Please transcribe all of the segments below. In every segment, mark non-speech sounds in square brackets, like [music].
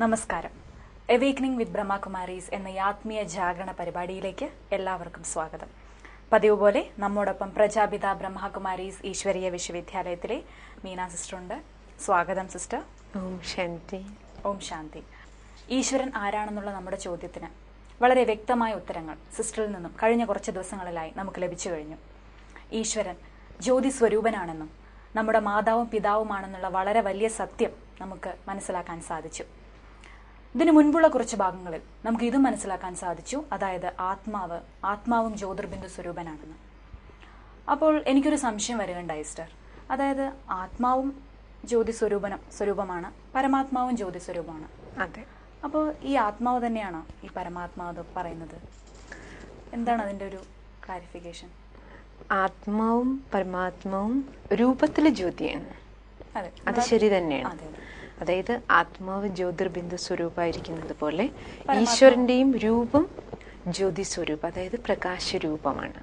നമസ്കാരം. എവേക്കനിങ് വിത്ത് ബ്രഹ്മകുമാരീസ് എന്ന ഈ ആത്മീയ ജാഗരണ പരിപാടിയിലേക്ക് എല്ലാവർക്കും സ്വാഗതം. പതിവ് പോലെ നമ്മോടൊപ്പം പ്രജാപിത ബ്രഹ്മകുമാരീസ് ഈശ്വരീയ വിശ്വവിദ്യാലയത്തിലെ മീന സിസ്റ്റർ ഉണ്ട് സ്വാഗതം സിസ്റ്റർ. ഓം ശാന്തി. ഓം ശാന്തി. ഈശ്വരൻ ആരാണെന്നുള്ള നമ്മുടെ ചോദ്യത്തിന് വളരെ വ്യക്തമായ ഉത്തരങ്ങൾ സിസ്റ്ററിൽ നിന്നും കഴിഞ്ഞ കുറച്ച് ദിവസങ്ങളിലായി നമുക്ക് ലഭിച്ചു കഴിഞ്ഞു. ഈശ്വരൻ ജ്യോതി സ്വരൂപനാണെന്നും നമ്മുടെ മാതാവും പിതാവുമാണെന്നുള്ള വളരെ വലിയ സത്യം നമുക്ക് മനസ്സിലാക്കാൻ സാധിച്ചു. ഇതിനു മുൻപുള്ള കുറച്ച് ഭാഗങ്ങളിൽ നമുക്ക് ഇതും മനസ്സിലാക്കാൻ സാധിച്ചു. അതായത് ആത്മാവ് ആത്മാവും ജ്യോതിർബിന്ദു സ്വരൂപനാണെന്ന്. അപ്പോൾ എനിക്കൊരു സംശയം വരികയുണ്ടായി സിസ്റ്റർ. അതായത് ആത്മാവും ജ്യോതി സ്വരൂപനം സ്വരൂപമാണ് പരമാത്മാവും ജ്യോതി സ്വരൂപമാണ്. അതെ. അപ്പോൾ ഈ ആത്മാവ് തന്നെയാണോ ഈ പരമാത്മാവ് പറയുന്നത്? എന്താണ് അതിന്റെ ഒരു ക്ലാരിഫിക്കേഷൻ ആത്മാവും പരമാത്മാവും രൂപത്തിൽ ജ്യോതിയാണ്. അതെ. ശരി തന്നെയാണ്. അതെ അതെ. അതായത് ആത്മാവ് ജ്യോതിർബിന്ദു സ്വരൂപമായിരിക്കുന്നത് പോലെ ഈശ്വരന്റെയും രൂപം ജ്യോതി സ്വരൂപം അതായത് പ്രകാശ രൂപമാണ്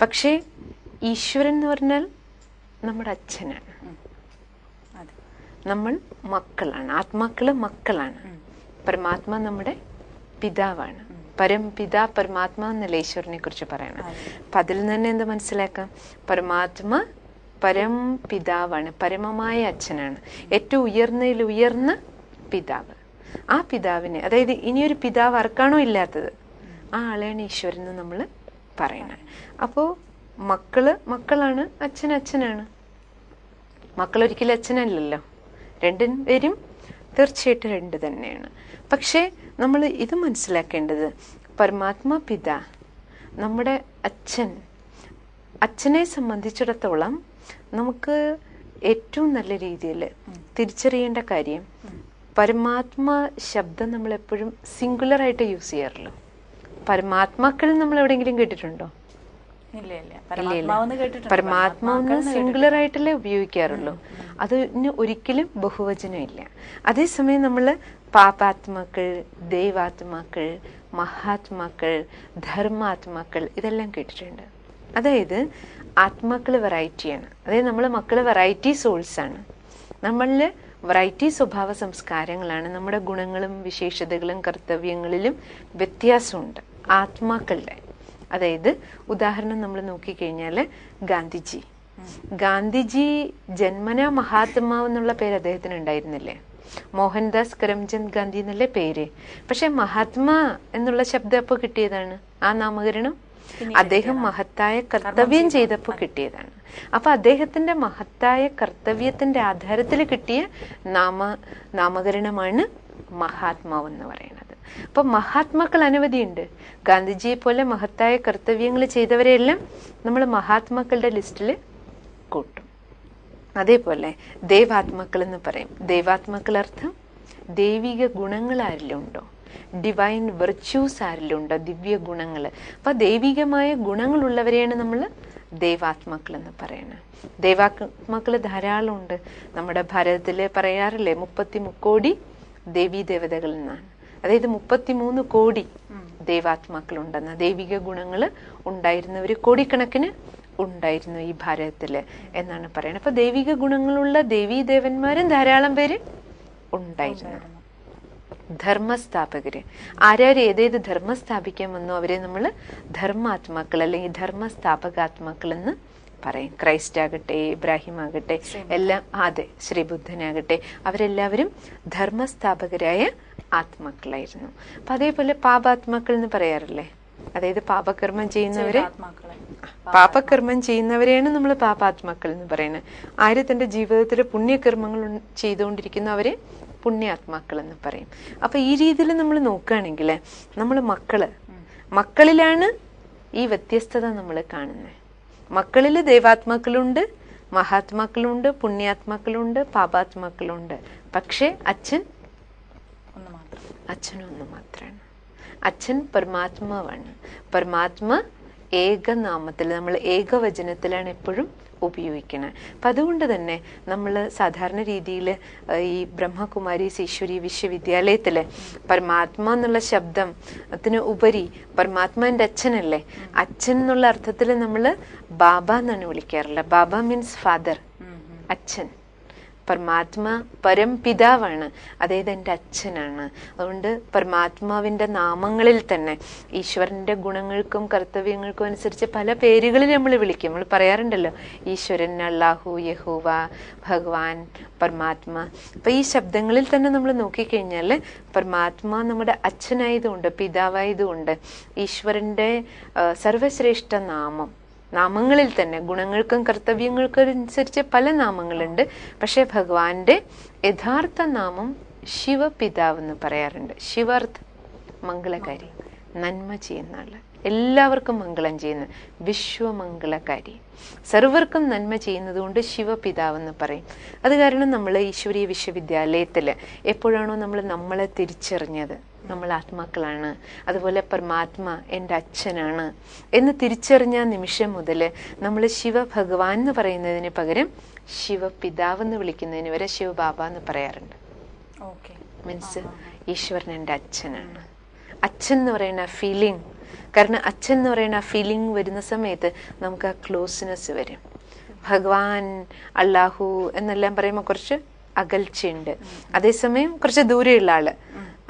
പക്ഷേ ഈശ്വരൻ എന്ന് പറഞ്ഞാൽ നമ്മുടെ അച്ഛനാണ്. നമ്മൾ മക്കളാണ്. ആത്മാക്കൾ മക്കളാണ്. പരമാത്മാ നമ്മുടെ പിതാവാണ്. പരംപിത പരമാത്മ എന്നല്ല ഈശ്വരനെ കുറിച്ച് പറയണം അപ്പൊ അതിൽ നിന്ന് തന്നെ എന്ത് മനസ്സിലാക്കാം? പരമാത്മ പരം പിതാവാണ്. പരമമായ അച്ഛനാണ്. ഏറ്റവും ഉയർന്നതിൽ ഉയർന്ന പിതാവ്. ആ പിതാവിനെ അതായത് ഇനിയൊരു പിതാവ് ആർക്കാണോ ഇല്ലാത്തത്? ആ ആളെയാണ് ഈശ്വരൻ എന്ന് നമ്മൾ പറയണത്. അപ്പോൾ മക്കൾ മക്കളാണ് അച്ഛൻ അച്ഛനാണ്. മക്കളൊരിക്കലും അച്ഛനല്ലല്ലോ. രണ്ടും പേരും തീർച്ചയായിട്ടും രണ്ട് തന്നെയാണ്. പക്ഷേ നമ്മൾ ഇത് മനസ്സിലാക്കേണ്ടത് പരമാത്മാ പിത നമ്മുടെ അച്ഛൻ അച്ഛനെ സംബന്ധിച്ചിടത്തോളം നമുക്ക് ഏറ്റവും നല്ല രീതിയിൽ തിരിച്ചറിയേണ്ട കാര്യം പരമാത്മാ ശബ്ദം നമ്മൾ എപ്പോഴും സിംഗുലർ ആയിട്ട് യൂസ് ചെയ്യാറുള്ളൂ പരമാത്മാക്കൾ നമ്മൾ എവിടെയെങ്കിലും കേട്ടിട്ടുണ്ടോ? ഇല്ല പരമാത്മാവെന്ന് സിംഗുലർ ആയിട്ടല്ലേ ഉപയോഗിക്കാറുള്ളൂ. അതിന് ഒരിക്കലും ബഹുവചനം ഇല്ല അതേസമയം നമ്മൾ പാപാത്മാക്കൾ ദൈവാത്മാക്കൾ മഹാത്മാക്കൾ ധർമാത്മാക്കൾ ഇതെല്ലാം കേട്ടിട്ടുണ്ട്. അതായത് ആത്മാക്കൾ വെറൈറ്റിയാണ്. അതായത് നമ്മൾ മക്കൾ വെറൈറ്റി സോൾസാണ്. നമ്മളിൽ വെറൈറ്റി സ്വഭാവ സംസ്കാരങ്ങളാണ്. നമ്മുടെ ഗുണങ്ങളും വിശേഷതകളും കർത്തവ്യങ്ങളിലും വ്യത്യാസമുണ്ട്. ആത്മാക്കളുടെ. അതായത് ഉദാഹരണം നമ്മൾ നോക്കിക്കഴിഞ്ഞാൽ ഗാന്ധിജി. ഗാന്ധിജി ജന്മന മഹാത്മാവ് എന്നുള്ള പേര് അദ്ദേഹത്തിന് ഉണ്ടായിരുന്നില്ലേ? മോഹൻദാസ് കരംചന്ദ് ഗാന്ധി എന്നല്ലേ പേര്? പക്ഷെ മഹാത്മാ എന്നുള്ള ശബ്ദം അപ്പോൾ കിട്ടിയതാണ്? ആ നാമകരണം? അദ്ദേഹം മഹത്തായ കർത്തവ്യം ചെയ്തപ്പോൾ കിട്ടിയതാണ്. അപ്പൊ അദ്ദേഹത്തിന്റെ മഹത്തായ കർത്തവ്യത്തിന്റെ ആധാരത്തിൽ കിട്ടിയ നാമ നാമകരണമാണ് മഹാത്മാവ് എന്ന് പറയുന്നത്. അപ്പൊ മഹാത്മാക്കൾ അനവധിയുണ്ട് ഗാന്ധിജിയെ പോലെ മഹത്തായ കർത്തവ്യങ്ങൾ ചെയ്തവരെയെല്ലാം നമ്മൾ മഹാത്മാക്കളുടെ ലിസ്റ്റിൽ കൂട്ടും. അതേപോലെ ദേവാത്മാക്കൾ എന്ന് പറയും. ദേവാത്മാക്കൾ അർത്ഥം ദൈവിക ഗുണങ്ങൾ ആരിലും ഉണ്ടോ ഡിവൈൻ വെർച്യൂസ് ആരിലും ഉണ്ടോ ദിവ്യ ഗുണങ്ങൾ അപ്പൊ ദൈവികമായ ഗുണങ്ങളുള്ളവരെയാണ് നമ്മൾ ദേവാത്മാക്കൾ എന്ന് പറയുന്നത് ദേവാത്മാക്കൾ ധാരാളം ഉണ്ട് നമ്മുടെ ഭാരതത്തിൽ പറയാറില്ലേ മുപ്പത്തി മുക്കോടി ദേവീ ദേവതകൾ എന്നാണ്. അതായത് മുപ്പത്തിമൂന്ന് കോടി ദേവാത്മാക്കൾ ഉണ്ടെന്ന ദൈവിക ഗുണങ്ങൾ ഉണ്ടായിരുന്നവർ കോടിക്കണക്കിന് ഉണ്ടായിരുന്നു ഈ ഭാരതത്തിൽ എന്നാണ് പറയുന്നത്. അപ്പൊ ദൈവിക ഗുണങ്ങളുള്ള ദേവീ ദേവന്മാരും ധാരാളം പേര് ഉണ്ടായിരുന്നു. ധർമ്മസ്ഥാപകര്. ആരാര് ഏതേത് ധർമ്മം സ്ഥാപിക്കാൻ വന്നോ അവരെ നമ്മൾ ധർമാത്മാക്കൾ അല്ലെങ്കിൽ ധർമ്മസ്ഥാപകാത്മാക്കൾ എന്ന് പറയും. ക്രൈസ്റ്റ് ആകട്ടെ ഇബ്രാഹിം ആകട്ടെ എല്ലാം അതെ ശ്രീ ശ്രീബുദ്ധനാകട്ടെ അവരെല്ലാവരും ധർമ്മസ്ഥാപകരായ ആത്മാക്കളായിരുന്നു. അപ്പൊ അതേപോലെ പാപാത്മാക്കൾ എന്ന് പറയാറില്ലേ? അതായത് പാപകർമ്മം ചെയ്യുന്നവരെ പാപകർമ്മം ചെയ്യുന്നവരെയാണ് നമ്മൾ പാപാത്മാക്കൾ എന്ന് പറയുന്നത്. ആര് തന്റെ ജീവിതത്തിൽ പുണ്യകർമ്മങ്ങൾ ചെയ്തുകൊണ്ടിരിക്കുന്നവരെ പുണ്യാത്മാക്കൾ എന്ന് പറയും. അപ്പൊ ഈ രീതിയിൽ നമ്മൾ നോക്കുകയാണെങ്കിൽ നമ്മൾ മക്കൾ. മക്കളിലാണ് ഈ വ്യത്യസ്തത നമ്മൾ കാണുന്നത് മക്കളിൽ ദൈവാത്മാക്കളുണ്ട് മഹാത്മാക്കളുണ്ട് പുണ്യാത്മാക്കളുണ്ട് പാപാത്മാക്കളുണ്ട്. പക്ഷെ അച്ഛൻ ഒന്ന് മാത്രം. അച്ഛനും ഒന്ന് മാത്രമാണ് അച്ഛൻ പരമാത്മാവാണ്. പരമാത്മ ഏകനാമത്തിൽ നമ്മൾ ഏകവചനത്തിലാണ് എപ്പോഴും ഉപയോഗിക്കണം. അപ്പം അതുകൊണ്ട് തന്നെ നമ്മൾ സാധാരണ രീതിയിൽ ഈ ബ്രഹ്മകുമാരി ഈശ്വരി വിശ്വവിദ്യാലയത്തിൽ പരമാത്മ എന്നുള്ള ശബ്ദം അതിന് ഉപരി പരമാത്മാന്റെ അച്ഛനല്ലേ? അച്ഛൻ എന്നുള്ള അർത്ഥത്തിൽ നമ്മൾ ബാബ എന്നാണ് വിളിക്കാറുള്ളത്. Baba means father. അച്ഛൻ. പരമാത്മ പരംപിതാവാണ്. അതായത് എന്റെ അച്ഛനാണ്. അതുകൊണ്ട് പരമാത്മാവിന്റെ നാമങ്ങളിൽ തന്നെ ഈശ്വരന്റെ ഗുണങ്ങൾക്കും കർത്തവ്യങ്ങൾക്കും അനുസരിച്ച് പല പേരുകളിൽ നമ്മൾ വിളിക്കും. നമ്മൾ പറയാറുണ്ടല്ലോ ഈശ്വരൻ അള്ളാഹു യഹൂവ ഭഗവാൻ പരമാത്മ. അപ്പം ഈ ശബ്ദങ്ങളിൽ തന്നെ നമ്മൾ നോക്കിക്കഴിഞ്ഞാൽ പരമാത്മ നമ്മുടെ അച്ഛനായതുകൊണ്ട് പിതാവായതുകൊണ്ട് ഈശ്വരന്റെ സർവശ്രേഷ്ഠ നാമം നാമങ്ങളിൽ തന്നെ ഗുണങ്ങൾക്കും കർത്തവ്യങ്ങൾക്കും അനുസരിച്ച് പല നാമങ്ങളുണ്ട്. പക്ഷെ ഭഗവാന്റെ യഥാർത്ഥ നാമം ശിവപിതാവ് എന്ന് പറയാറുണ്ട്. ശിവാർത്ഥ മംഗളകാരി നന്മ ചെയ്യുന്ന ആൾ എല്ലാവർക്കും മംഗളം ചെയ്യുന്ന വിശ്വമംഗളകാരി. സർവർക്കും നന്മ ചെയ്യുന്നത് കൊണ്ട് ശിവപിതാവ് എന്ന് പറയും. അത് കാരണം നമ്മൾ ഈശ്വരീയ വിശ്വവിദ്യാലയത്തിൽ എപ്പോഴാണോ നമ്മൾ നമ്മളെ തിരിച്ചറിഞ്ഞത്. നമ്മൾ ആത്മാക്കളാണ്. അതുപോലെ പരമാത്മ എന്റെ അച്ഛനാണ്. എന്ന് തിരിച്ചറിഞ്ഞ നിമിഷം മുതൽ നമ്മൾ ശിവഭഗവാൻ എന്ന് പറയുന്നതിന് പകരം ശിവപിതാവ് എന്ന് വിളിക്കുന്നതിന് വരെ ശിവബാബ എന്ന് പറയാറുണ്ട്. ഓക്കെ. മീൻസ് ഈശ്വരൻ എന്റെ അച്ഛനാണ്. അച്ഛൻ എന്ന് പറയുന്ന ഫീലിംഗ് കാരണം അച്ഛൻ എന്ന് പറയുന്ന ഫീലിംഗ് വരുന്ന സമയത്ത് നമുക്ക് ആ ക്ലോസ്നെസ് വരും. ഭഗവാൻ അള്ളാഹു എന്നെല്ലാം പറയുമ്പോൾ കുറച്ച് അകൽച്ചയുണ്ട്. അതേസമയം കുറച്ച് ദൂരെയുള്ള ആൾ.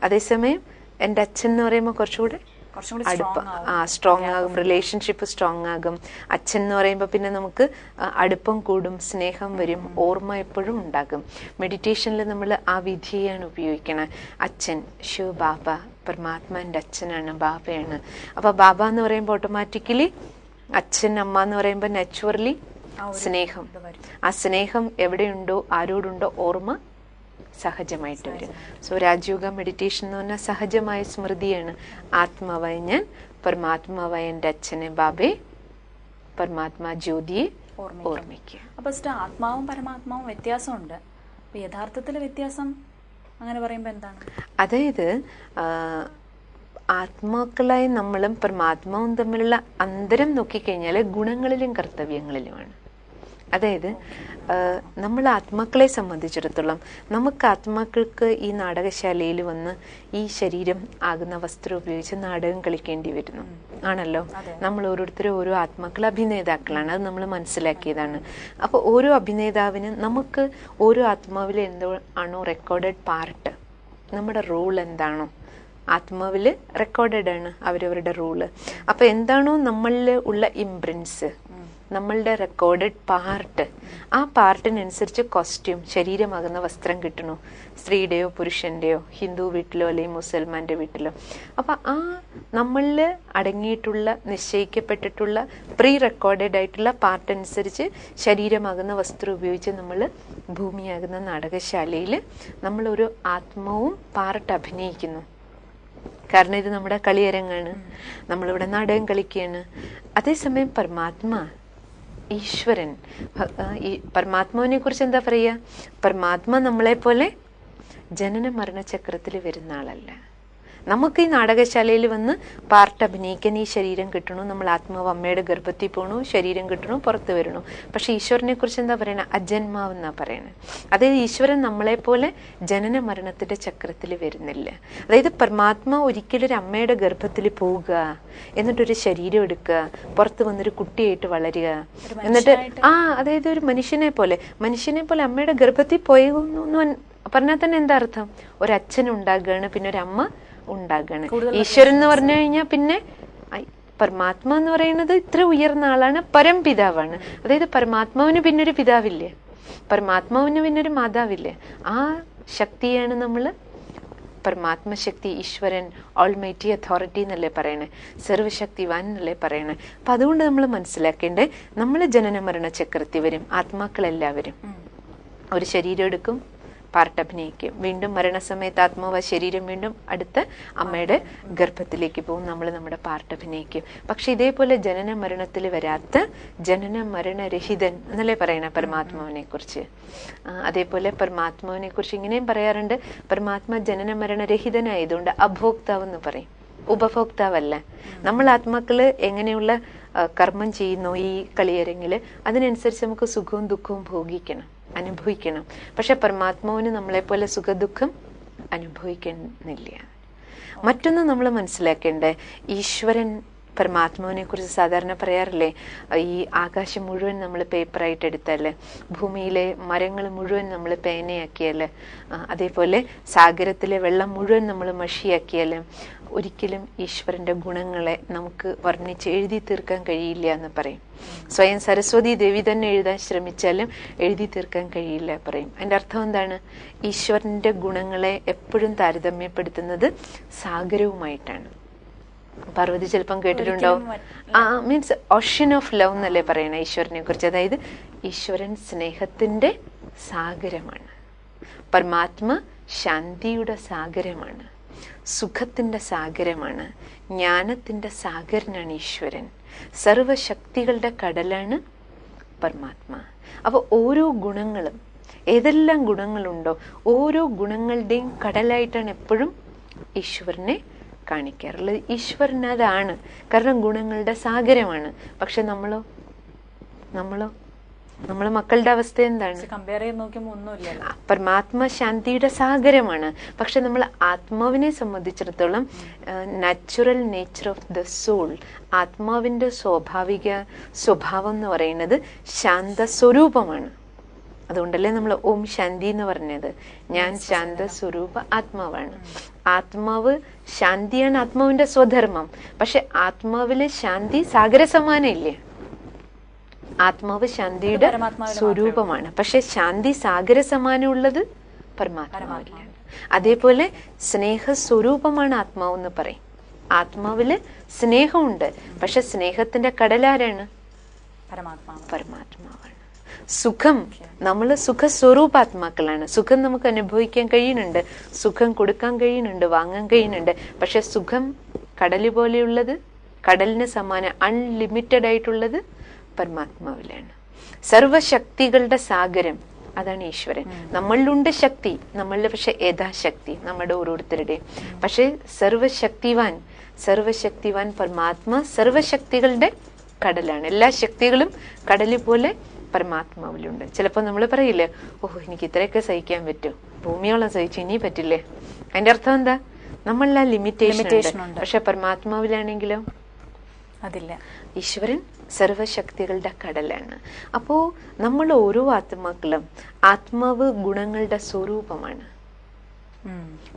അതേസമയം എന്റെ അച്ഛൻ എന്ന് പറയുമ്പോൾ കുറച്ചുകൂടെ കുറച്ചും കൂടി അടുപ്പം. ആ സ്ട്രോങ് ആകും. റിലേഷൻഷിപ്പ് സ്ട്രോങ് ആകും. അച്ഛൻ എന്ന് പറയുമ്പോൾ പിന്നെ നമുക്ക് അടുപ്പം കൂടും സ്നേഹം വരും ഓർമ്മ എപ്പോഴും ഉണ്ടാകും. മെഡിറ്റേഷനിൽ നമ്മൾ ആ വിധിയാണ് ഉപയോഗിക്കണത് അച്ഛൻ ശിവ ബാബ പരമാത്മാന്റെ അച്ഛനാണ് ബാബയാണ്. അപ്പോൾ ബാബ എന്ന് പറയുമ്പോൾ ഓട്ടോമാറ്റിക്കലി അച്ഛൻ അമ്മ എന്ന് പറയുമ്പോൾ നാച്ചുറലി സ്നേഹം. ആ സ്നേഹം എവിടെയുണ്ടോ ആരോടുണ്ടോ ഓർമ്മ സഹജമായിട്ട് വരും സോ രാജയോഗ മെഡിറ്റേഷൻ എന്ന് പറഞ്ഞാൽ സഹജമായ സ്മൃതിയാണ്. ആത്മാവായ ഞാൻ പരമാത്മാവായ എന്റെ അച്ഛനെ ബാബെ പരമാത്മാ ജ്യോതിയെ. ഓർമ്മിക്കുക. അപ്പൊ ആത്മാവും പരമാത്മാവും വ്യത്യാസമുണ്ട്. യഥാർത്ഥത്തിൽ വ്യത്യാസം അങ്ങനെ പറയുമ്പോൾ എന്താണ്? അതായത് ആത്മാക്കളായ നമ്മളും പരമാത്മാവും തമ്മിലുള്ള അന്തരം നോക്കിക്കഴിഞ്ഞാൽ ഗുണങ്ങളിലും കർത്തവ്യങ്ങളിലുമാണ്. അതായത് നമ്മൾ ആത്മാക്കളെ സംബന്ധിച്ചിടത്തോളം നമുക്ക് ആത്മാക്കൾക്ക് ഈ നാടകശാലയിൽ വന്ന് ഈ ശരീരം ആകുന്ന വസ്ത്രം ഉപയോഗിച്ച് നാടകം കളിക്കേണ്ടി വരുന്നു. ആണല്ലോ? നമ്മൾ ഓരോരുത്തരും ഓരോ ആത്മാക്കൾ അഭിനേതാക്കളാണ്. അത് നമ്മൾ മനസ്സിലാക്കിയതാണ്. അപ്പോൾ ഓരോ അഭിനേതാവിനും നമുക്ക് ഓരോ ആത്മാവിൽ എന്തോ ആണോ റെക്കോർഡഡ് പാർട്ട് നമ്മുടെ റോൾ എന്താണോ? ആത്മാവിൽ റെക്കോർഡഡ് ആണ് അവരവരുടെ റൂൾ അപ്പോൾ എന്താണോ നമ്മളിൽ ഉള്ള ഇംപ്രിൻസ് നമ്മളുടെ റെക്കോർഡഡ് പാർട്ട് ആ പാർട്ടിനനുസരിച്ച് കോസ്റ്റ്യൂം ശരീരമാകുന്ന വസ്ത്രം കിട്ടണു? സ്ത്രീയുടെയോ പുരുഷന്റെയോ ഹിന്ദു വീട്ടിലോ അല്ലെങ്കിൽ മുസൽമാന്റെ വീട്ടിലോ? അപ്പോൾ ആ നമ്മളിൽ അടങ്ങിയിട്ടുള്ള നിശ്ചയിക്കപ്പെട്ടിട്ടുള്ള പ്രീ റെക്കോർഡഡ് ആയിട്ടുള്ള പാർട്ട് അനുസരിച്ച് ശരീരമാകുന്ന വസ്ത്രം ഉപയോഗിച്ച് നമ്മൾ ഭൂമിയാകുന്ന നാടകശാലയിൽ നമ്മളൊരു ആത്മവും പാർട്ട് അഭിനയിക്കുന്നു. കാരണം ഇത് നമ്മുടെ കളിയരങ്ങാണ്. നമ്മളിവിടെ നാടകം കളിക്കുകയാണ് അതേസമയം പരമാത്മാ ഈശ്വരൻ. ഈ പരമാത്മാവിനെ കുറിച്ച് എന്താ പറയുക? പരമാത്മ നമ്മളെ പോലെ ജനന മരണചക്രത്തിൽ വരുന്ന ആളല്ല. നമുക്ക് ഈ നാടകശാലയിൽ വന്ന് പാർട്ട് അഭിനയിക്കാൻ ഈ ശരീരം കിട്ടണു നമ്മൾ ആത്മാവ് അമ്മയുടെ ഗർഭത്തിൽ പോകണു ശരീരം കിട്ടണു പുറത്ത് വരണു. പക്ഷെ ഈശ്വരനെ കുറിച്ച് എന്താ പറയണ? അജന്മാവ് എന്നാ പറയണത് അതായത് ഈശ്വരൻ നമ്മളെ പോലെ ജനന മരണത്തിന്റെ ചക്രത്തിൽ വരുന്നില്ല. അതായത് പരമാത്മ ഒരിക്കലും ഒരു അമ്മയുടെ ഗർഭത്തിൽ പോവുക എന്നിട്ടൊരു ശരീരം എടുക്കുക പുറത്ത് വന്നൊരു കുട്ടിയായിട്ട് വളരുക. എന്നിട്ട് ആ അതായത് ഒരു മനുഷ്യനെ പോലെ മനുഷ്യനെ പോലെ അമ്മയുടെ ഗർഭത്തിൽ പോയെന്ന് പറഞ്ഞാൽ തന്നെ എന്താ അർത്ഥം? ഒരച്ഛൻ ഉണ്ടാകുകയാണ് പിന്നെ ഒരു അമ്മ ഉണ്ടാകുകയാണ് ഈശ്വരൻ എന്ന് പറഞ്ഞു കഴിഞ്ഞാൽ പിന്നെ പരമാത്മ എന്ന് പറയുന്നത് ഇത്ര ഉയർന്ന ആളാണ് പരംപിതാവാണ് അതായത് പരമാത്മാവിന് പിന്നെ ഒരു പിതാവില്ലേ? പരമാത്മാവിന് പിന്നെ ഒരു മാതാവില്ലേ? ആ ശക്തിയാണ് നമ്മൾ പരമാത്മശക്തി ഈശ്വരൻ ഓൾമൈറ്റി അതോറിറ്റി എന്നല്ലേ പറയണേ? സർവശക്തിവാൻ എന്നല്ലേ പറയണേ? അപ്പൊ അതുകൊണ്ട് നമ്മൾ മനസ്സിലാക്കേണ്ടത് നമ്മൾ ജനന മരണ ചക്രത്തിൽ വരും ആത്മാക്കളെല്ലാവരും. ഒരു ശരീരം എടുക്കും പാർട്ട് അഭിനയിക്കും. വീണ്ടും മരണസമയത്ത് ആത്മാവ് ശരീരം വീണ്ടും അടുത്ത് അമ്മയുടെ ഗർഭത്തിലേക്ക് പോകും. നമ്മൾ നമ്മുടെ പാർട്ട് അഭിനയിക്കും. പക്ഷെ ഇതേപോലെ ജനന മരണത്തിൽ വരാത്ത ജനന മരണരഹിതൻ എന്നല്ലേ പറയണ പരമാത്മാവിനെ കുറിച്ച്? അതേപോലെ പരമാത്മാവിനെ കുറിച്ച് ഇങ്ങനെയും പറയാറുണ്ട്. പരമാത്മ ജനന മരണരഹിതനായതുകൊണ്ട് അഭോക്താവ് എന്ന് പറയും. ഉപഭോക്താവല്ല. നമ്മൾ ആത്മാക്കൾ എങ്ങനെയുള്ള കർമ്മം ചെയ്യുന്നു ഈ കളിയരങ്ങിൽ അതിനനുസരിച്ച് നമുക്ക് സുഖവും ദുഃഖവും ഭോഗിക്കണം. അനുഭവിക്കണം. പക്ഷെ പരമാത്മാവിന് നമ്മളെപ്പോലെ സുഖദുഃഖം അനുഭവിക്കുന്നില്ല. മറ്റൊന്ന് നമ്മൾ മനസ്സിലാക്കേണ്ടത് ഈശ്വരൻ പരമാത്മാവിനെ കുറിച്ച് സാധാരണ പറയാറില്ലേ? ഈ ആകാശം മുഴുവൻ നമ്മൾ പേപ്പറായിട്ട് എടുത്തല്ലേ? ഭൂമിയിലെ മരങ്ങൾ മുഴുവൻ നമ്മൾ പേനയാക്കിയല്ലേ? അതേപോലെ സാഗരത്തിലെ വെള്ളം മുഴുവൻ നമ്മൾ മഷിയാക്കിയല്ലേ? ഒരിക്കലും ഈശ്വരന്റെ ഗുണങ്ങളെ നമുക്ക് വർണിച്ച് എഴുതി തീർക്കാൻ കഴിയില്ല എന്ന് പറയും. സ്വയം സരസ്വതി ദേവി തന്നെ എഴുതാൻ ശ്രമിച്ചാലും എഴുതി തീർക്കാൻ കഴിയില്ല പറയും. അതിന്റെ അർത്ഥം എന്താണ്? ഈശ്വരന്റെ ഗുണങ്ങളെ എപ്പോഴും താരതമ്യപ്പെടുത്തുന്നത് സാഗരവുമായിട്ടാണ്. പാർവതി ചിലപ്പം കേട്ടിട്ടുണ്ടാവും ആ മീൻസ് ഓഷ്യൻ ഓഫ് ലവ് എന്നല്ലേ പറയണേ ഈശ്വരനെ കുറിച്ച് അതായത് ഈശ്വരൻ സ്നേഹത്തിന്റെ സാഗരമാണ്. പരമാത്മ ശാന്തിയുടെ സാഗരമാണ്. സുഖത്തിന്റെ സാഗരമാണ്. ജ്ഞാനത്തിന്റെ സാഗരനാണ് ഈശ്വരൻ. സർവശക്തികളുടെ കടലാണ് പരമാത്മ. അപ്പൊ ഓരോ ഗുണങ്ങളും ഏതെല്ലാം ഗുണങ്ങളുണ്ടോ ഓരോ ഗുണങ്ങളുടെയും കടലായിട്ടാണ് എപ്പോഴും ഈശ്വരനെ കാണിക്കാറുള്ളത് ഈശ്വരൻ അതാണ്. കാരണം ഗുണങ്ങളുടെ സാഗരമാണ്. പക്ഷെ നമ്മളോ? നമ്മളോ? നമ്മളെ മക്കളുടെ അവസ്ഥ എന്താണ്? കമ്പയർ ചെയ്ത് നോക്കുമ്പോൾ ഒന്നുമില്ലല്ലോ. പരമാത്മ ശാന്തിയുടെ സാഗരമാണ്. പക്ഷെ നമ്മൾ ആത്മാവിനെ സംബന്ധിച്ചിടത്തോളം natural nature of the soul ആത്മാവിന്റെ സ്വാഭാവിക സ്വഭാവം എന്ന് പറയുന്നത് ശാന്ത സ്വരൂപമാണ് അതുകൊണ്ടല്ലേ നമ്മൾ ഓം ശാന്തി എന്ന് പറഞ്ഞത്. ഞാൻ ശാന്ത സ്വരൂപ ആത്മാവാണ്. ആത്മാവ് ശാന്തിയാണ് ആത്മാവിന്റെ സ്വധർമ്മം. പക്ഷെ ആത്മാവിലെ ശാന്തി സാഗര സമാനമില്ലേ ആത്മാവ് ശാന്തിയുടെ സ്വരൂപമാണ്. പക്ഷെ ശാന്തി സാഗര സമാനമുള്ളത് പരമാത്മാവിലാണ് അതേപോലെ സ്നേഹ സ്വരൂപമാണ് ആത്മാവ് എന്ന് പറയും. ആത്മാവിൽ സ്നേഹമുണ്ട്. പക്ഷെ സ്നേഹത്തിന്റെ കടലാരാണ്? പരമാത്മാവ്. പരമാത്മാവാണ്. സുഖം. നമ്മൾ സുഖസ്വരൂപാത്മാക്കളാണ്. സുഖം നമുക്ക് അനുഭവിക്കാൻ കഴിയുന്നുണ്ട്. സുഖം കൊടുക്കാൻ കഴിയുന്നുണ്ട്. വാങ്ങാൻ കഴിയുന്നുണ്ട്. പക്ഷെ സുഖം കടൽ പോലെയുള്ളത് കടലിന് സമാന അൺലിമിറ്റഡ് ആയിട്ടുള്ളത് പരമാത്മാവിലാണ്. സർവശക്തികളുടെ സാഗരം അതാണ് ഈശ്വരൻ. നമ്മളിലുണ്ട് ശക്തി. നമ്മളിൽ പക്ഷെ യഥാശക്തി നമ്മുടെ ഓരോരുത്തരുടെയും പക്ഷെ സർവശക്തിവാൻ സർവശക്തിവാൻ പരമാത്മാ സർവശക്തികളുടെ കടലാണ്. എല്ലാ ശക്തികളും കടൽ പോലെ പരമാത്മാവിലുണ്ട് ചിലപ്പോൾ നമ്മൾ പറയില്ലേ ഓഹ് എനിക്ക് ഇത്രയൊക്കെ സഹിക്കാൻ പറ്റും. ഭൂമിയോളം സഹിച്ചു ഇനി പറ്റില്ലേ? അതിന്റെ അർത്ഥം എന്താ? നമ്മളിൽ ആ ലിമിറ്റേഷൻ ഉണ്ട്. പക്ഷെ പരമാത്മാവിലാണെങ്കിലോ? അതില്ല. ഈശ്വരൻ സർവശക്തികളുടെ കടലാണ്. അപ്പോ നമ്മൾ ഓരോ ആത്മാക്കളും ആത്മാവ് ഗുണങ്ങളുടെ സ്വരൂപമാണ്.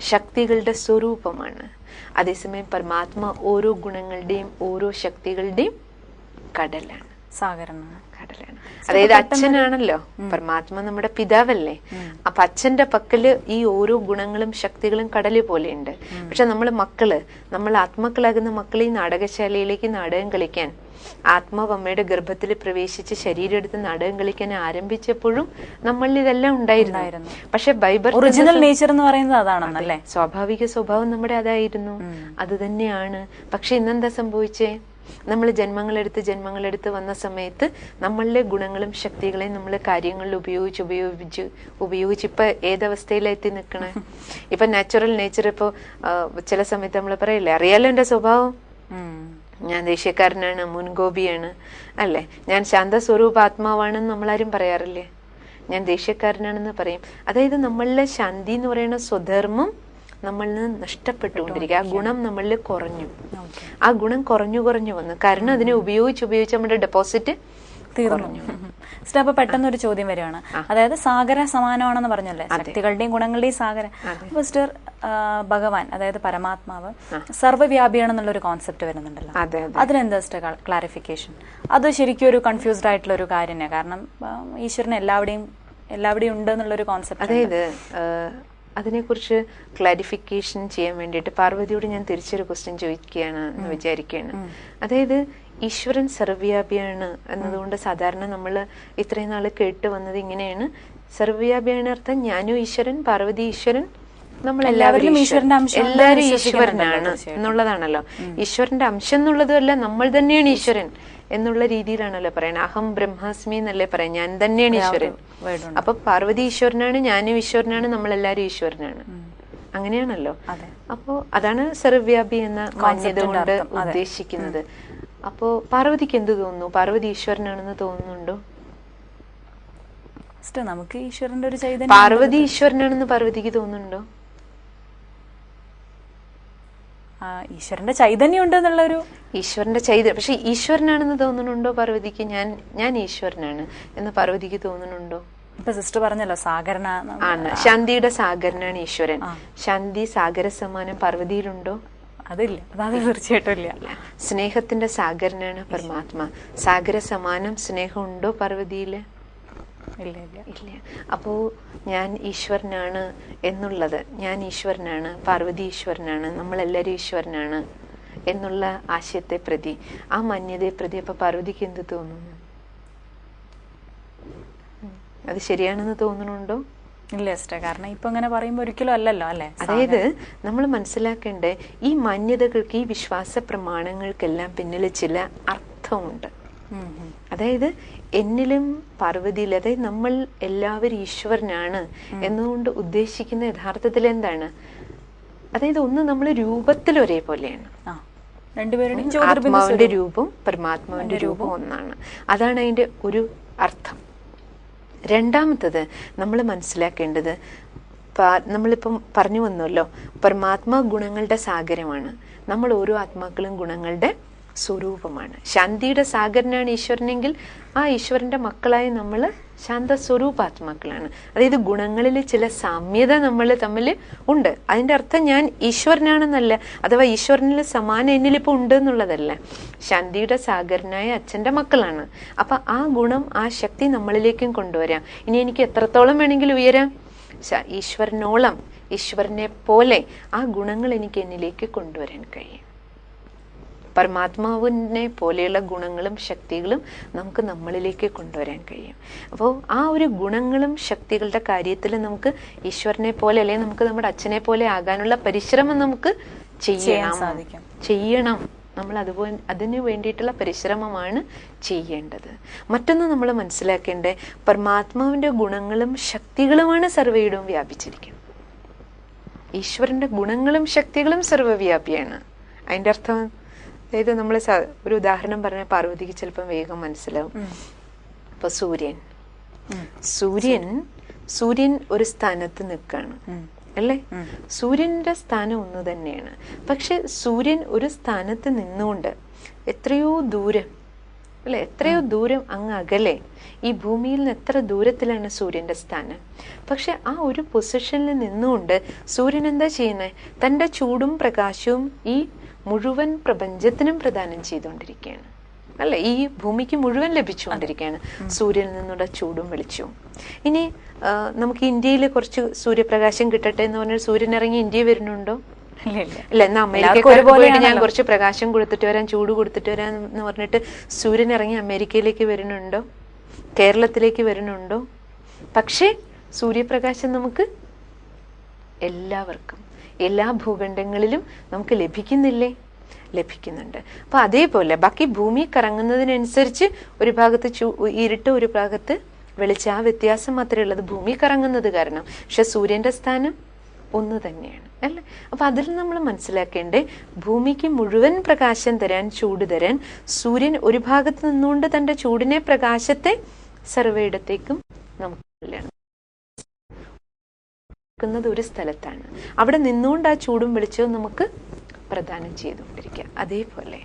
ശക്തികളുടെ സ്വരൂപമാണ്. അതേസമയം പരമാത്മ ഓരോ ഗുണങ്ങളുടെയും ഓരോ ശക്തികളുടെയും കടലാണ്. സാഗരനാണ് കടലാണ് അതായത് അച്ഛനാണല്ലോ പരമാത്മ നമ്മുടെ പിതാവല്ലേ. അപ്പൊ അച്ഛന്റെ പക്കൽ ഈ ഓരോ ഗുണങ്ങളും ശക്തികളും കടൽ പോലെയുണ്ട്. പക്ഷെ നമ്മൾ മക്കൾ നമ്മൾ ആത്മക്കളാകുന്ന മക്കളെ ഈ നാടകശാലയിലേക്ക് നാടകം കളിക്കാൻ ആത്മാവമ്മയുടെ ഗർഭത്തിൽ പ്രവേശിച്ച് ശരീരം എടുത്ത് നാടകം കളിക്കാൻ ആരംഭിച്ചപ്പോഴും നമ്മളിൽ ഇതെല്ലാം ഉണ്ടായിരുന്നു. ഉണ്ടായിരുന്നു. പക്ഷെ ബൈബർ ഒറിജിനൽ നേച്ചർ എന്ന് പറയുന്നത് അതാണെന്നല്ലേ? സ്വാഭാവിക സ്വഭാവം നമ്മുടെ അതായിരുന്നു. അത് തന്നെയാണ്. പക്ഷെ ഇന്നെന്താ സംഭവിച്ചേ? നമ്മൾ ജന്മങ്ങളെടുത്ത് ജന്മങ്ങളെടുത്ത് വന്ന സമയത്ത് നമ്മളുടെ ഗുണങ്ങളും ശക്തികളെയും നമ്മൾ കാര്യങ്ങളിൽ ഉപയോഗിച്ച് ഉപയോഗിച്ച് ഉപയോഗിച്ച് ഇപ്പം ഏതവസ്ഥയിലെത്തി നിൽക്കണേ? [laughs] ഇപ്പൊ നാച്ചുറൽ നേച്ചർ ഇപ്പോൾ ചില സമയത്ത് നമ്മൾ പറയില്ലേ അറിയാലോ എന്റെ സ്വഭാവം? ഞാൻ ദേഷ്യക്കാരനാണ് മുൻകോപിയാണ് അല്ലേ? ഞാൻ ശാന്ത സ്വരൂപ ആത്മാവാണെന്ന് നമ്മളാരും പറയാറില്ലേ? ഞാൻ ദേഷ്യക്കാരനാണെന്ന് പറയും. അതായത് നമ്മളിലെ ശാന്തി എന്ന് പറയുന്ന സ്വധർമ്മം നമ്മളിൽ നിന്ന് നഷ്ടപ്പെട്ടുകൊണ്ടിരിക്കുക ആ ഗുണം നമ്മളിൽ കുറഞ്ഞു. ആ ഗുണം കുറഞ്ഞു കുറഞ്ഞു വന്നു. കാരണം അതിനെ ഉപയോഗിച്ച് ഉപയോഗിച്ച് നമ്മുടെ ഡെപ്പോസിറ്റ് തീർന്നു. സിസ്റ്റർ അപ്പൊ പെട്ടെന്ന് ഒരു ചോദ്യം വരികയാണ്. അതായത് സാഗര സമാനമാണെന്ന് പറഞ്ഞല്ലേ? ശക്തികളുടെയും ഗുണങ്ങളുടെയും സാഗര. അപ്പൊ സിസ്റ്റർ ഭഗവാൻ അതായത് പരമാത്മാവ് സർവവ്യാപിയാണെന്നുള്ള ഒരു കോൺസെപ്റ്റ് വരുന്നുണ്ടല്ലോ. അതെ അതെ. അതിനെന്താ സിസ്റ്റർ ക്ലാരിഫിക്കേഷൻ അത് ശരിക്കും ഒരു കൺഫ്യൂസ്ഡ് ആയിട്ടുള്ള ഒരു കാര്യം കാരണം ഈശ്വരൻ എല്ലാവിടെയും എല്ലാവിടെയും ഉണ്ട് എന്നുള്ളൊരു കോൺസെപ്റ്റ് അതായത് അതിനെക്കുറിച്ച് ക്ലാരിഫിക്കേഷൻ ചെയ്യാൻ വേണ്ടിയിട്ട് പാർവതിയോട് ഞാൻ തിരിച്ചൊരു ക്വസ്റ്റ്യൻ ചോദിക്കുകയാണ് എന്ന് വിചാരിക്കുകയാണ്. അതായത് ഈശ്വരൻ സർവവ്യാപിയാണ് എന്നതുകൊണ്ട് സാധാരണ നമ്മൾ ഇത്രയും നാൾ കേട്ട് വന്നത് ഇങ്ങനെയാണ്. സർവവ്യാപിയാണ് അർത്ഥം ഞാനും ഈശ്വരൻ പാർവതി ഈശ്വരൻ നമ്മൾ എല്ലാവരും ഈശ്വരന്റെ അംശം എല്ലാവരും ഈശ്വരനാണ് എന്നുള്ളതാണല്ലോ. ഈശ്വരന്റെ അംശം എന്നുള്ളതുമല്ല നമ്മൾ തന്നെയാണ് ഈശ്വരൻ എന്നുള്ള രീതിയിലാണല്ലോ പറയുന്നത്. അഹം ബ്രഹ്മാസ്മി എന്നല്ലേ പറയാം ഞാൻ തന്നെയാണ് ഈശ്വരൻ. അപ്പൊ പാർവതി ഈശ്വരനാണ് ഞാനും ഈശ്വരനാണ് നമ്മളെല്ലാരും ഈശ്വരനാണ്. അങ്ങനെയാണല്ലോ. അപ്പോ അതാണ് സർവ്യാപി എന്ന മാന്യത കൊണ്ട് ഉദ്ദേശിക്കുന്നത്. അപ്പോ പാർവതിക്ക് എന്ത് തോന്നുന്നു? പാർവതി ഈശ്വരനാണെന്ന് തോന്നുന്നുണ്ടോ? നമുക്ക് ഈശ്വരന്റെ ഒരു ചൈതന്യം പാർവതി ഈശ്വരനാണെന്ന് പാർവതിക്ക് തോന്നുന്നുണ്ടോ ആ, ഈശ്വരന്റെ ചൈതന്യം ഉണ്ട് എന്നുള്ളൊരു ഈശ്വരന്റെ ചൈതന്യം. പക്ഷെ ഈശ്വരനാണെന്ന് തോന്നുന്നുണ്ടോ പാർവതിക്ക്? ഞാൻ ഞാൻ ഈശ്വരനാണ് എന്ന് പാർവതിക്ക് തോന്നുന്നുണ്ടോ? ഇപ്പൊ സിസ്റ്റർ പറഞ്ഞല്ലോ സാഗരന ആണ്. ശാന്തിയുടെ സാഗരനാണ് ഈശ്വരൻ. ശാന്തി സാഗര സമാനം പാർവതിയിലുണ്ടോ? അതില്ല. അത് തീർച്ചയായിട്ടും ഇല്ല. സ്നേഹത്തിന്റെ സാഗരനാണ് പരമാത്മ. സാഗര സമാനം സ്നേഹം ഉണ്ടോ പാർവതിയിൽ? ഇല്ല ഇല്ല. ഇല്ല. അപ്പോ ഞാൻ ഈശ്വരനാണ് എന്നുള്ളത്. ഞാൻ ഈശ്വരനാണ് പാർവതി ഈശ്വരനാണ് നമ്മളെല്ലാവരും ഈശ്വരനാണ് എന്നുള്ള ആശയത്തെ പ്രതി ആ മാന്യതയെ പ്രതി അപ്പൊ പാർവതിക്ക് എന്ത് തോന്നുന്നു? അത് ശരിയാണെന്ന് തോന്നുന്നുണ്ടോ? ഇല്ല സിസ്റ്റർ. കാരണം ഇപ്പൊ അങ്ങനെ പറയുമ്പോ ഒരിക്കലും അല്ലല്ലോ അല്ലെ? അതായത് നമ്മൾ മനസ്സിലാക്കേണ്ടേ ഈ മാന്യതകൾക്ക് ഈ വിശ്വാസ പ്രമാണങ്ങൾക്കെല്ലാം പിന്നിൽ ചില അർത്ഥമുണ്ട്. അതായത് എന്നിലും പാർവതിയിൽ അതായത് നമ്മൾ എല്ലാവരും ഈശ്വരനാണ് എന്നുകൊണ്ട് ഉദ്ദേശിക്കുന്ന യഥാർത്ഥത്തിൽ എന്താണ്? അതായത് ഒന്ന് നമ്മൾ രൂപത്തിൽ ഒരേപോലെയാണ്. ആത്മാവിന്റെ രൂപം പരമാത്മാവിന്റെ രൂപം ഒന്നാണ്. അതാണ് അതിന്റെ ഒരു അർത്ഥം. രണ്ടാമത്തത് നമ്മൾ മനസ്സിലാക്കേണ്ടത് നമ്മളിപ്പം പറഞ്ഞു വന്നല്ലോ പരമാത്മാ ഗുണങ്ങളുടെ സാഗരമാണ്. നമ്മൾ ഓരോ ആത്മാക്കളും ഗുണങ്ങളുടെ സ്വരൂപമാണ്. ശാന്തിയുടെ സാഗരനാണ് ഈശ്വരനെങ്കിൽ ആ ഈശ്വരന്റെ മക്കളായി നമ്മൾ ശാന്ത സ്വരൂപാത്മാക്കളാണ്. അതായത് ഗുണങ്ങളിൽ ചില സാമ്യത നമ്മൾ തമ്മിൽ ഉണ്ട്. അതിന്റെ അർത്ഥം ഞാൻ ഈശ്വരനാണെന്നല്ല അഥവാ ഈശ്വരനിൽ സമാനം എന്നിലിപ്പോൾ ഉണ്ട് എന്നുള്ളതല്ല. ശാന്തിയുടെ സാഗരനായ അച്ഛന്റെ മക്കളാണ്. അപ്പൊ ആ ഗുണം ആ ശക്തി നമ്മളിലേക്കും കൊണ്ടുവരാം. ഇനി എനിക്ക് എത്രത്തോളം വേണമെങ്കിലും ഉയരാം? ഈശ്വരനോളം ഈശ്വരനെ പോലെ ആ ഗുണങ്ങൾ എനിക്ക് എന്നിലേക്ക് കൊണ്ടുവരാൻ കഴിയും. പരമാത്മാവിനെ പോലെയുള്ള ഗുണങ്ങളും ശക്തികളും നമുക്ക് നമ്മളിലേക്ക് കൊണ്ടുവരാൻ കഴിയും. അപ്പോൾ ആ ഒരു ഗുണങ്ങളും ശക്തികളുടെ കാര്യത്തിൽ നമുക്ക് ഈശ്വരനെ പോലെ അല്ലെങ്കിൽ നമുക്ക് നമ്മുടെ അച്ഛനെ പോലെ ആകാനുള്ള പരിശ്രമം നമുക്ക് ചെയ്യാൻ ചെയ്യണം. സാധിക്കും. ചെയ്യണം. നമ്മൾ അതുപോലെ അതിന് വേണ്ടിയിട്ടുള്ള പരിശ്രമമാണ് ചെയ്യേണ്ടത്. മറ്റൊന്ന് നമ്മൾ മനസ്സിലാക്കേണ്ടത് പരമാത്മാവിന്റെ ഗുണങ്ങളും ശക്തികളുമാണ് സർവയിടവും വ്യാപിച്ചിരിക്കുന്നത്. ഈശ്വരന്റെ ഗുണങ്ങളും ശക്തികളും സർവവ്യാപിയാണ്. അതിന്റെ അർത്ഥം അതായത് നമ്മൾ ഒരു ഉദാഹരണം പറഞ്ഞ പാർവതിക്ക് ചിലപ്പം വേഗം മനസ്സിലാവും. ഇപ്പൊ സൂര്യൻ. സൂര്യൻ സൂര്യൻ ഒരു സ്ഥാനത്ത് നിൽക്കാണ് അല്ലേ? സൂര്യന്റെ സ്ഥാനം ഒന്ന് തന്നെയാണ്. പക്ഷെ സൂര്യൻ ഒരു സ്ഥാനത്ത് നിന്നുകൊണ്ട് എത്രയോ ദൂരം അല്ലെ? എത്രയോ ദൂരം അങ്ങ് അകലെ. ഈ ഭൂമിയിൽ നിന്ന് എത്ര ദൂരത്തിലാണ് സൂര്യന്റെ സ്ഥാനം? പക്ഷെ ആ ഒരു പൊസിഷനിൽ നിന്നുകൊണ്ട് സൂര്യൻ എന്താ ചെയ്യുന്നത് തന്റെ ചൂടും പ്രകാശവും ഈ മുഴുവൻ പ്രപഞ്ചത്തിനും പ്രദാനം ചെയ്തുകൊണ്ടിരിക്കുകയാണ്. അല്ല? ഈ ഭൂമിക്ക് മുഴുവൻ ലഭിച്ചുകൊണ്ടിരിക്കുകയാണ്. സൂര്യനിൽ നിന്നുള്ള ചൂടും വെളിച്ചവും. ഇനി നമുക്ക് ഇന്ത്യയിൽ കുറച്ച് സൂര്യപ്രകാശം കിട്ടട്ടെ എന്ന് പറഞ്ഞാൽ സൂര്യൻ ഇറങ്ങി ഇന്ത്യ വരുന്നുണ്ടോ? ഇല്ല എന്നാ അമേരിക്കക്കാർക്ക് പോയിട്ട് ഞാൻ കുറച്ച് പ്രകാശം കൊടുത്തിട്ട് വരാൻ ചൂട് കൊടുത്തിട്ട് വരാൻ എന്ന് പറഞ്ഞിട്ട് സൂര്യൻ ഇറങ്ങി അമേരിക്കയിലേക്ക് വരുന്നുണ്ടോ? കേരളത്തിലേക്ക് വരുന്നുണ്ടോ? പക്ഷേ സൂര്യപ്രകാശം നമുക്ക് എല്ലാവർക്കും എല്ലാ ഭൂഖണ്ഡങ്ങളിലും നമുക്ക് ലഭിക്കുന്നില്ലേ? ലഭിക്കുന്നുണ്ട്. അപ്പൊ അതേപോലെ ബാക്കി ഭൂമി കറങ്ങുന്നതിനനുസരിച്ച് ഒരു ഭാഗത്ത് ചൂ ഇരുട്ട് ഒരു ഭാഗത്ത് വെളിച്ചം. ആ വ്യത്യാസം മാത്രമേ ഉള്ളത് ഭൂമി കറങ്ങുന്നത് കാരണം. പക്ഷെ സൂര്യന്റെ സ്ഥാനം ഒന്ന് തന്നെയാണ്. അല്ലേ? അപ്പൊ അതിൽ നമ്മൾ മനസ്സിലാക്കേണ്ടേ ഭൂമിക്ക് മുഴുവൻ പ്രകാശം തരാൻ ചൂട് തരാൻ സൂര്യൻ ഒരു ഭാഗത്ത് നിന്നുകൊണ്ട് തന്റെ ചൂടിനെ പ്രകാശത്തെ സർവയിടത്തേക്കും നമുക്ക്. നിൽക്കുന്നത് ഒരു സ്ഥലത്താണ്. അവിടെ നിന്നുകൊണ്ട് ആ ചൂടും വെളിച്ചവും നമുക്ക് പ്രദാനം ചെയ്തുകൊണ്ടിരിക്കുക അതേപോലെ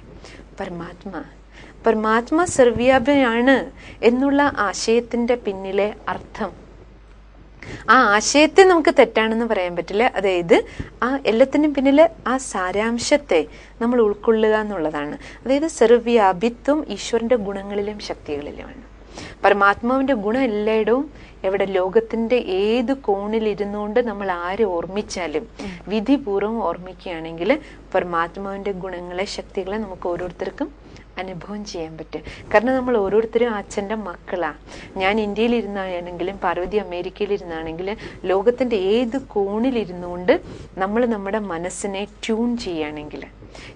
പരമാത്മ പരമാത്മ സർവ്യാപയാണ് എന്നുള്ള ആശയത്തിന്റെ പിന്നിലെ അർത്ഥം. ആ ആശയത്തെ നമുക്ക് തെറ്റാണെന്ന് പറയാൻ പറ്റില്ല. അതായത് ആ എല്ലാത്തിനും പിന്നിൽ ആ സാരാംശത്തെ നമ്മൾ ഉൾക്കൊള്ളുക എന്നുള്ളതാണ്. അതായത് സർവ്യാപിത്വം ഈശ്വരന്റെ ഗുണങ്ങളിലും ശക്തികളിലുമാണ്. പരമാത്മാവിന്റെ ഗുണം എല്ലായിടവും എവിടെ ലോകത്തിന്റെ ഏത് കോണിൽ ഇരുന്നുകൊണ്ട് നമ്മൾ ആരെ ഓർമ്മിച്ചാലും വിധിപൂർവം ഓർമ്മിക്കുകയാണെങ്കിൽ പരമാത്മാവിന്റെ ഗുണങ്ങളെ ശക്തികളെ നമുക്ക് ഓരോരുത്തർക്കും അനുഭവം ചെയ്യാൻ പറ്റും. കാരണം നമ്മൾ ഓരോരുത്തരും അച്ഛന്റെ മക്കളാ. ഞാൻ ഇന്ത്യയിൽ ഇരുന്നാണെങ്കിലും പാർവതി അമേരിക്കയിൽ ഇരുന്നാണെങ്കിലും ലോകത്തിന്റെ ഏത് കോണിലിരുന്നുകൊണ്ട് നമ്മൾ നമ്മുടെ മനസ്സിനെ ട്യൂൺ ചെയ്യുകയാണെങ്കിൽ.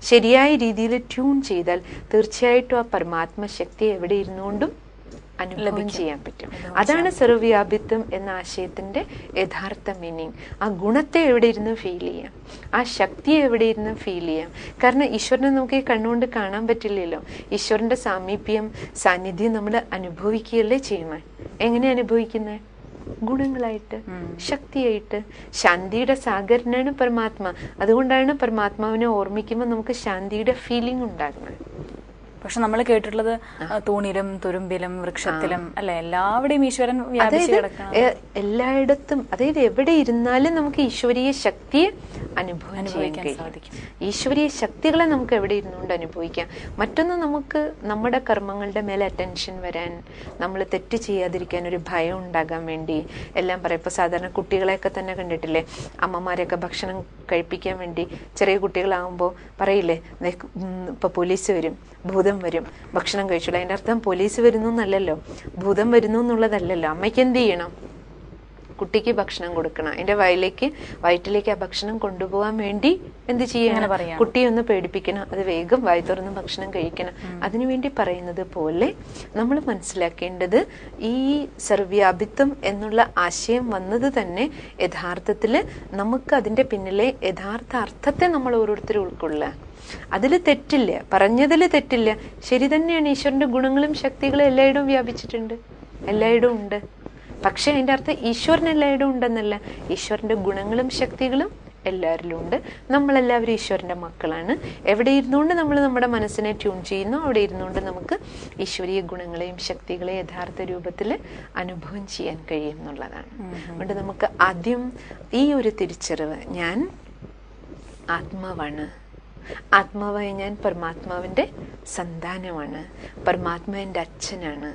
ശരിയായ രീതിയിൽ ട്യൂൺ ചെയ്താൽ തീർച്ചയായിട്ടും ആ പരമാത്മ ശക്തി എവിടെ ഇരുന്നുകൊണ്ടും അനുഭവം ചെയ്യാൻ പറ്റും. അതാണ് സർവവ്യാപിത്വം എന്ന ആശയത്തിന്റെ യഥാർത്ഥ മീനിങ് ആ ഗുണത്തെ എവിടെ ഇരുന്ന് ഫീൽ ചെയ്യാം? ആ ശക്തിയെ എവിടെ ഇരുന്ന് ഫീൽ ചെയ്യാം? കാരണം ഈശ്വരനെ നമുക്ക് ഈ കണ്ണുകൊണ്ട് കാണാൻ പറ്റില്ലല്ലോ. ഈശ്വരന്റെ സാമീപ്യം സാന്നിധ്യം നമ്മൾ അനുഭവിക്കുകയല്ലേ ചെയ്യുന്നത്? എങ്ങനെ അനുഭവിക്കുന്നത്? ഗുണങ്ങളായിട്ട് ശക്തിയായിട്ട്. ശാന്തിയുടെ സാഗരനാണ് പരമാത്മ. അതുകൊണ്ടാണ് പരമാത്മാവിനെ ഓർമ്മിക്കുമ്പോൾ നമുക്ക് ശാന്തിയുടെ ഫീലിംഗ് ഉണ്ടാകുന്നത്. പക്ഷെ നമ്മൾ കേട്ടിട്ടുള്ളത് തൂണിലും തുരുമ്പിലും വൃക്ഷത്തിലും അല്ലെ എല്ലാവിടെയും ഈശ്വരൻ എല്ലായിടത്തും അതായത് എവിടെ ഇരുന്നാലും നമുക്ക് ഈശ്വരീയ ശക്തിയെ അനുഭവം അനുഭവിക്കാൻ സാധിക്കും. ഈശ്വരീയ ശക്തികളെ നമുക്ക് എവിടെ ഇരുന്നുകൊണ്ട് അനുഭവിക്കാം? മറ്റൊന്ന് നമുക്ക് നമ്മുടെ കർമ്മങ്ങളുടെ മേലെ അറ്റൻഷൻ വരാൻ നമ്മൾ തെറ്റ് ചെയ്യാതിരിക്കാൻ ഒരു ഭയം ഉണ്ടാകാൻ വേണ്ടി എല്ലാം പറയാം. ഇപ്പൊ സാധാരണ കുട്ടികളെയൊക്കെ തന്നെ കണ്ടിട്ടില്ലേ? അമ്മമാരെയൊക്കെ ഭക്ഷണം കഴിപ്പിക്കാൻ വേണ്ടി ചെറിയ കുട്ടികളാകുമ്പോൾ പറയില്ലേ? "ദേ, ഉം, ഇപ്പൊ പോലീസ് വരും. ഭൂതം വരും. ഭക്ഷണം കഴിച്ചോളൂ അതിന്റെ അർത്ഥം പോലീസ് വരുന്നു എന്നല്ലല്ലോ. ഭൂതം വരുന്നു എന്നുള്ളതല്ലല്ലോ. അമ്മയ്ക്ക് എന്ത് ചെയ്യണം? കുട്ടിക്ക് ഭക്ഷണം കൊടുക്കണം. അതിന്റെ വയലേക്ക് വയറ്റിലേക്ക് ആ ഭക്ഷണം കൊണ്ടുപോകാൻ വേണ്ടി എന്ത് ചെയ്യണം. കുട്ടിയെ ഒന്ന് പേടിപ്പിക്കണം. അത് വേഗം വായി തുറന്ന് ഭക്ഷണം കഴിക്കണം. അതിനുവേണ്ടി പറയുന്നത് പോലെ നമ്മൾ മനസ്സിലാക്കേണ്ടത് ഈ സർവ്യാപിത്വം എന്നുള്ള ആശയം വന്നത് തന്നെ യഥാർത്ഥത്തിൽ നമുക്ക് അതിന്റെ പിന്നിലെ യഥാർത്ഥ അർത്ഥത്തെ നമ്മൾ ഓരോരുത്തരും ഉൾക്കൊള്ളുക. അതിൽ തെറ്റില്ല. പറഞ്ഞതിൽ തെറ്റില്ല. ശരി തന്നെയാണ് ഈശ്വരന്റെ ഗുണങ്ങളും ശക്തികളും എല്ലായിടവും വ്യാപിച്ചിട്ടുണ്ട്. എല്ലായിടവും ഉണ്ട്. പക്ഷെ അതിന്റെ അർത്ഥം ഈശ്വരൻ എല്ലായിടവും ഉണ്ടെന്നല്ല. ഈശ്വരന്റെ ഗുണങ്ങളും ശക്തികളും എല്ലാവരിലും ഉണ്ട്. നമ്മളെല്ലാവരും ഈശ്വരന്റെ മക്കളാണ്. എവിടെ ഇരുന്നുകൊണ്ട് നമ്മൾ നമ്മുടെ മനസ്സിനെ ട്യൂൺ ചെയ്യുന്നു അവിടെ ഇരുന്നുകൊണ്ട് നമുക്ക് ഈശ്വരീയ ഗുണങ്ങളെയും ശക്തികളെയും യഥാർത്ഥ രൂപത്തിൽ അനുഭവം ചെയ്യാൻ കഴിയും എന്നുള്ളതാണ്. അതുകൊണ്ട് നമുക്ക് ആദ്യം ഈ ഒരു തിരിച്ചറിവ് ഞാൻ ആത്മാവാണ്. ആത്മാവായ ഞാൻ പരമാത്മാവിന്റെ സന്താനമാണ്. പരമാത്മാവിന്റെ അച്ഛനാണ്.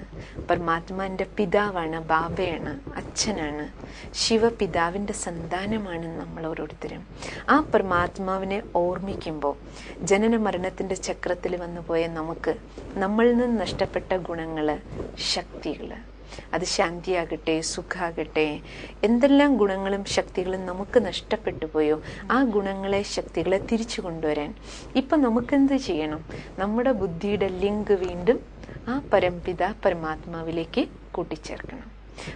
പരമാത്മാവിന്റെ പിതാവാണ് ബാബയാണ് അച്ഛനാണ്. ശിവപിതാവിന്റെ സന്താനമാണ് നമ്മൾ ഓരോരുത്തരും. ആ പരമാത്മാവിനെ ഓർമ്മിക്കുമ്പോൾ ജനന മരണത്തിന്റെ ചക്രത്തിൽ വന്നുപോയ നമുക്ക് നമ്മളിൽ നിന്ന് നഷ്ടപ്പെട്ട ഗുണങ്ങൾ ശക്തികൾ അത് ശാന്തിയാകട്ടെ സുഖാകട്ടെ. എന്തെല്ലാം ഗുണങ്ങളും ശക്തികളും നമുക്ക് നഷ്ടപ്പെട്ടു പോയോ ആ ഗുണങ്ങളെ ശക്തികളെ തിരിച്ചു കൊണ്ടുവരാൻ. ഇപ്പൊ നമുക്കെന്ത് ചെയ്യണം? നമ്മുടെ ബുദ്ധിയുടെ ലിങ്ക് വീണ്ടും ആ പരംപിത പരമാത്മാവിലേക്ക് കൂട്ടിച്ചേർക്കണം.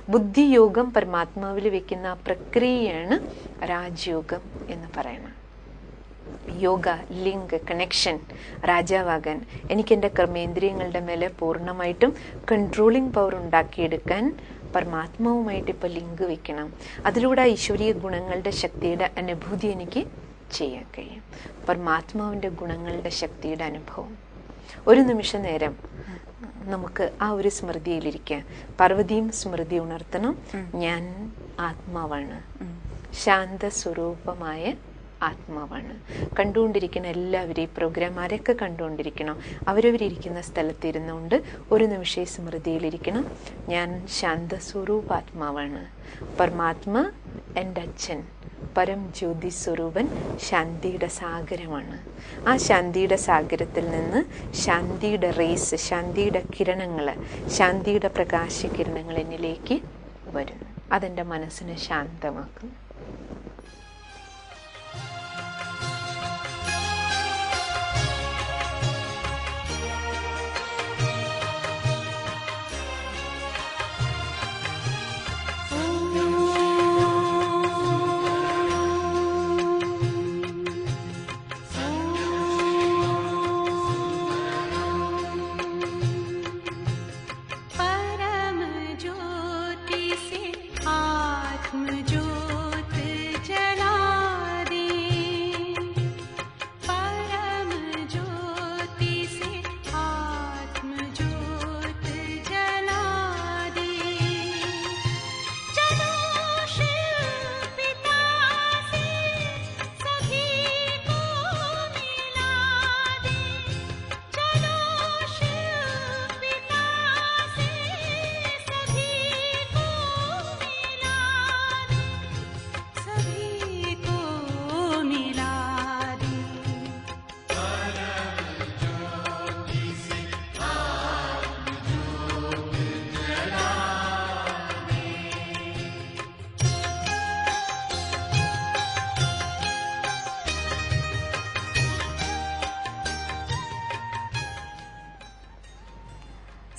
ബുദ്ധിയോഗം പരമാത്മാവിൽ വെക്കുന്ന പ്രക്രിയയാണ് രാജയോഗം എന്ന് പറയുന്നത്. യോഗ ലിങ്ക് കണക്ഷൻ രാജാവാകാൻ എനിക്ക് എന്റെ കർമ്മേന്ദ്രിയങ്ങളുടെ മേലെ പൂർണമായിട്ടും കൺട്രോളിങ് പവർ ഉണ്ടാക്കിയെടുക്കാൻ പരമാത്മാവുമായിട്ട് ഇപ്പോൾ ലിങ്ക് വെക്കണം. അതിലൂടെ ഐശ്വര്യ ഈശ്വരീയ ഗുണങ്ങളുടെ ശക്തിയുടെ അനുഭൂതി എനിക്ക് ചെയ്യാൻ കഴിയും. പരമാത്മാവിന്റെ ഗുണങ്ങളുടെ ശക്തിയുടെ അനുഭവം. ഒരു നിമിഷ നേരം നമുക്ക് ആ ഒരു സ്മൃതിയിലിരിക്കാം. പർവതിയും സ്മൃതി ഉണർത്തണം. ഞാൻ ആത്മാവാണ്. ശാന്ത സ്വരൂപമായ ആത്മാവാണ്. കണ്ടുകൊണ്ടിരിക്കുന്ന എല്ലാവരും ഈ പ്രോഗ്രാം ആരൊക്കെ കണ്ടുകൊണ്ടിരിക്കണം അവരവരിയ്ക്കുന്ന സ്ഥലത്തിരുന്നുകൊണ്ട് ഒരു നിമിഷം സ്മൃതിയിലിരിക്കണം. ഞാൻ ശാന്ത സ്വരൂപാത്മാവാണ് പരമാത്മ എന്റെ അച്ഛൻ പരം ജ്യോതി സ്വരൂപൻ ശാന്തിയുടെ സാഗരമാണ്. ആ ശാന്തിയുടെ സാഗരത്തിൽ നിന്ന് ശാന്തിയുടെ റേസ് ശാന്തിയുടെ കിരണങ്ങൾ ശാന്തിയുടെ പ്രകാശ കിരണങ്ങൾ എന്നിലേക്ക് വരുന്നു. അതെന്റെ മനസ്സിനെ ശാന്തമാക്കും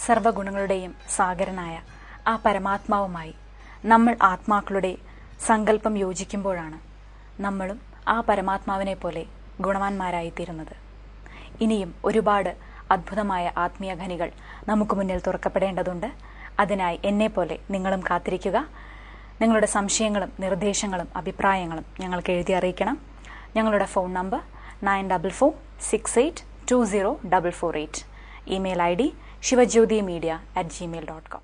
സർവഗുണങ്ങളുടെയും സാഗരനായ ആ പരമാത്മാവുമായി നമ്മൾ ആത്മാക്കളുടെ സങ്കല്പം യോജിക്കുമ്പോഴാണ് നമ്മളും ആ പരമാത്മാവിനെ പോലെ ഗുണവാന്മാരായിത്തീരുന്നത്. ഇനിയും ഒരുപാട് അത്ഭുതമായ ആത്മീയ ഖനികൾ നമുക്ക് മുന്നിൽ തുറക്കപ്പെടേണ്ടതുണ്ട്. അതിനായി എന്നെപ്പോലെ നിങ്ങളും കാത്തിരിക്കുക. നിങ്ങളുടെ സംശയങ്ങളും നിർദ്ദേശങ്ങളും അഭിപ്രായങ്ങളും ഞങ്ങൾക്ക് എഴുതി അറിയിക്കണം. ഞങ്ങളുടെ phone number nine double four six eight two zero double four eight. Email I D shivajyotimediagmail.com.